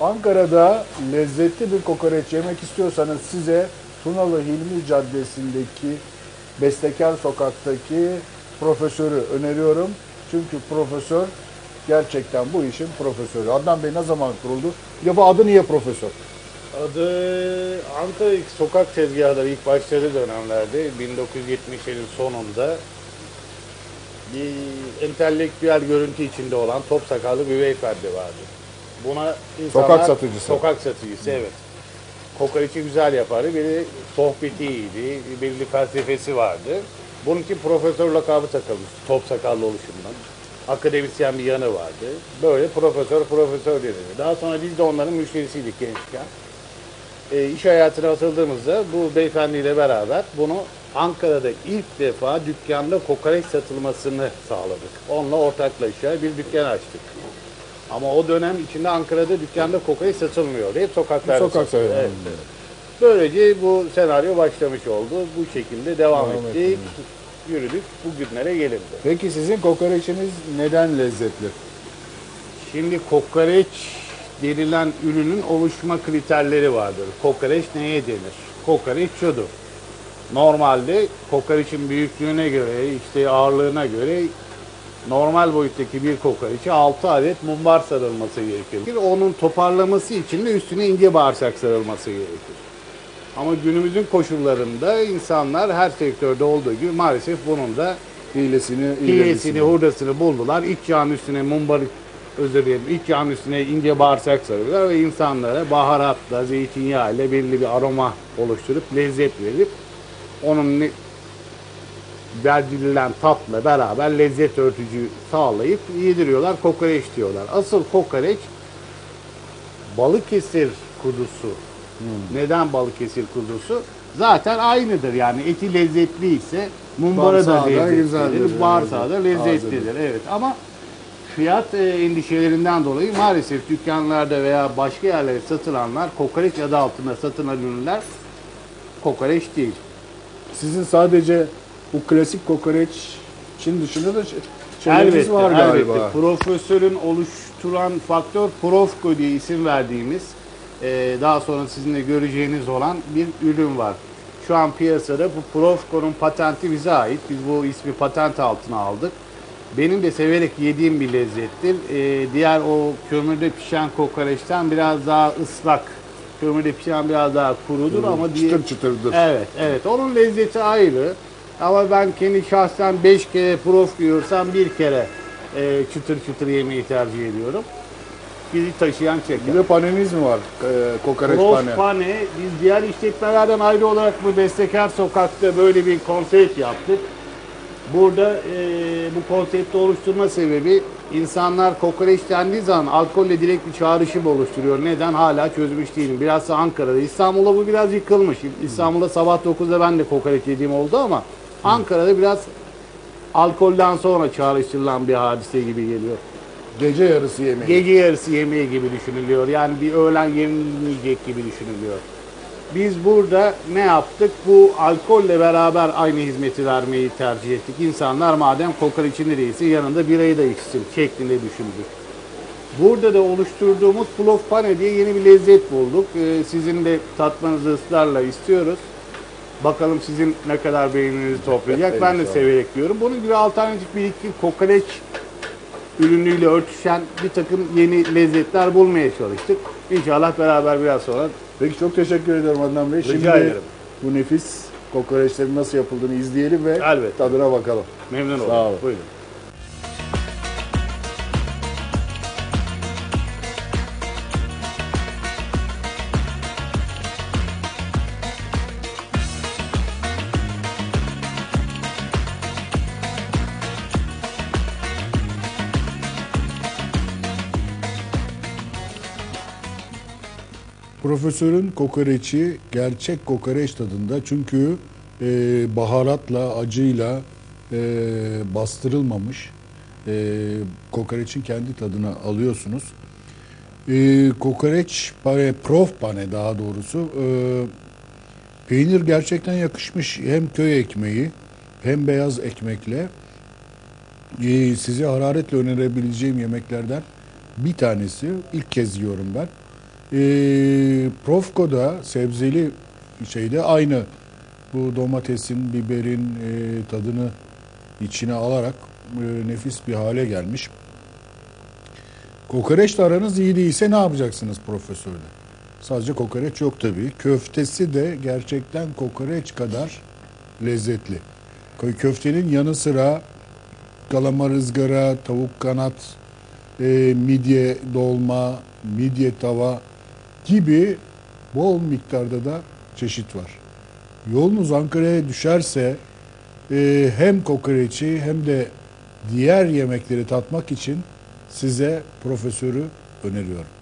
Ankara'da lezzetli bir kokoreç yemek istiyorsanız size Tunalı Hilmi Caddesi'ndeki Bestekar Sokak'taki profesörü öneriyorum. Çünkü profesör gerçekten bu işin profesörü. Adnan Bey ne zaman kuruldu? Bir defa adı niye profesör? Adı Ankara sokak tezgahları ilk başladığı dönemlerde 1970'lerin sonunda bir entelektüel görüntü içinde olan top sakallı bir beyefendi vardı. Buna insanlar, Sokak satıcısı. Sokak satıcısı evet. Kokoreçi güzel yapardı. Bir de sohbeti iyiydi. Bir belli felsefesi vardı. Bunun için profesör lakabı takılmış. Top sakallı oluşundan. Akademisyen bir yanı vardı. Böyle profesör profesör denildi. Daha sonra biz de onların müşterisiydik gençken. E, iş hayatına atıldığımızda bu beyefendiyle beraber bunu Ankara'da ilk defa dükkanda kokoreç satılmasını sağladık. Onunla ortaklaşa bir dükkan açtık. Ama o dönem içinde Ankara'da dükkanda kokoreç satılmıyordu. Hep sokaklarda Sokak satılıyordu. sayılır. Evet. Böylece bu senaryo başlamış oldu. Bu şekilde devam, Devam ettik. ettiniz. Yürüdük. Bugünlere gelindi. Peki sizin kokoreçiniz neden lezzetli? Şimdi kokoreç denilen ürünün oluşma kriterleri vardır. Kokoreç neye denir? Kokoreç şudur. Normalde kokoreçin büyüklüğüne göre, işte ağırlığına göre normal boyuttaki bir kokoreçe 6 adet mumbar sarılması gerekir. Onun toparlaması için de üstüne ince bağırsak sarılması gerekir. Ama günümüzün koşullarında insanlar her sektörde olduğu gibi maalesef bunun da Hilesini, Hilesini, hurdasını buldular. İç yağın üstüne mumbar, özür dilerim, iç yağın üstüne ince bağırsak sarıyorlar ve insanlara baharatla, zeytinyağı ile belli bir aroma oluşturup lezzet verip onun verdirilen tatla beraber lezzet örtücü sağlayıp yediriyorlar. Kokoreç diyorlar. Asıl kokoreç Balıkesir kuzusu. Neden Balıkesir kuzusu? Zaten aynıdır yani eti lezzetli ise mumbara da lezzetlidir, bağırsağı da lezzetlidir. Evet ama fiyat e, endişelerinden dolayı maalesef dükkanlarda veya başka yerlerde satılanlar kokoreç adı altında satılan ürünler kokoreç değil. Sizin sadece bu klasik kokoreç Çin dışında da şey- Elbette, var galiba. elbette. Profesörün oluşturan faktör Profco diye isim verdiğimiz, e, daha sonra sizin de göreceğiniz olan bir ürün var. Şu an piyasada bu Profco'nun patenti bize ait. Biz bu ismi patent altına aldık. Benim de severek yediğim bir lezzettir. E, diğer o kömürde pişen kokoreçten biraz daha ıslak. Kömürde pişen biraz daha kurudur ama diğer... Çıtır çıtırdır. Evet, evet. Onun lezzeti ayrı. Ama ben kendi şahsen 5 kere prof yiyorsam bir kere e, çıtır çıtır yemeyi tercih ediyorum. Bizi taşıyan Bir şeker. de paneniz mi var? Ee, kokoreç Prof pane. pane, biz diğer işletmelerden ayrı olarak bu Bestekar Sokak'ta böyle bir konsept yaptık. Burada e, bu konsepti oluşturma sebebi insanlar kokoreç dendiği zaman alkolle direkt bir çağrışım oluşturuyor. Neden? Hala çözmüş değilim. Biraz da Ankara'da. İstanbul'da bu biraz yıkılmış. İstanbul'da sabah 9'da ben de kokoreç yediğim oldu ama Ankara'da biraz alkolden sonra çağrıştırılan bir hadise gibi geliyor. Gece yarısı yemeği. Gece yarısı yemeği gibi düşünülüyor. Yani bir öğlen yenilmeyecek gibi düşünülüyor. Biz burada ne yaptık? Bu alkolle beraber aynı hizmeti vermeyi tercih ettik. İnsanlar madem kokoreçini değilse yanında birayı da içsin şeklinde düşündük. Burada da oluşturduğumuz pulof pane diye yeni bir lezzet bulduk. Ee, sizin de tatmanızı ısrarla istiyoruz. Bakalım sizin ne kadar beğeninizi toplayacak. Ben de severek yiyorum. Bunun gibi alternatif bir iki kokoreç ürünüyle örtüşen bir takım yeni lezzetler bulmaya çalıştık. İnşallah beraber biraz sonra Peki çok teşekkür ederim Adnan Bey. Rica Şimdi ederim. bu nefis kokoreçlerin nasıl yapıldığını izleyelim ve Elbette. tadına bakalım. memnun oldum. Sağ olun. Buyurun. Profesörün kokoreçi gerçek kokoreç tadında çünkü e, baharatla, acıyla e, bastırılmamış e, kokoreçin kendi tadını alıyorsunuz. E, kokoreç, pane, prof pane daha doğrusu e, peynir gerçekten yakışmış. Hem köy ekmeği hem beyaz ekmekle e, size hararetle önerebileceğim yemeklerden bir tanesi. İlk kez yiyorum ben. Ee, Profko'da sebzeli şeyde aynı bu domatesin, biberin e, tadını içine alarak e, nefis bir hale gelmiş. Kokoreçle aranız iyi değilse ne yapacaksınız profesörle? Sadece kokoreç yok tabii. Köftesi de gerçekten kokoreç kadar lezzetli. Kö- Köftenin yanı sıra kalamar ızgara, tavuk kanat, e, midye dolma, midye tava gibi bol miktarda da çeşit var. Yolunuz Ankara'ya düşerse e, hem kokoreçi hem de diğer yemekleri tatmak için size profesörü öneriyorum.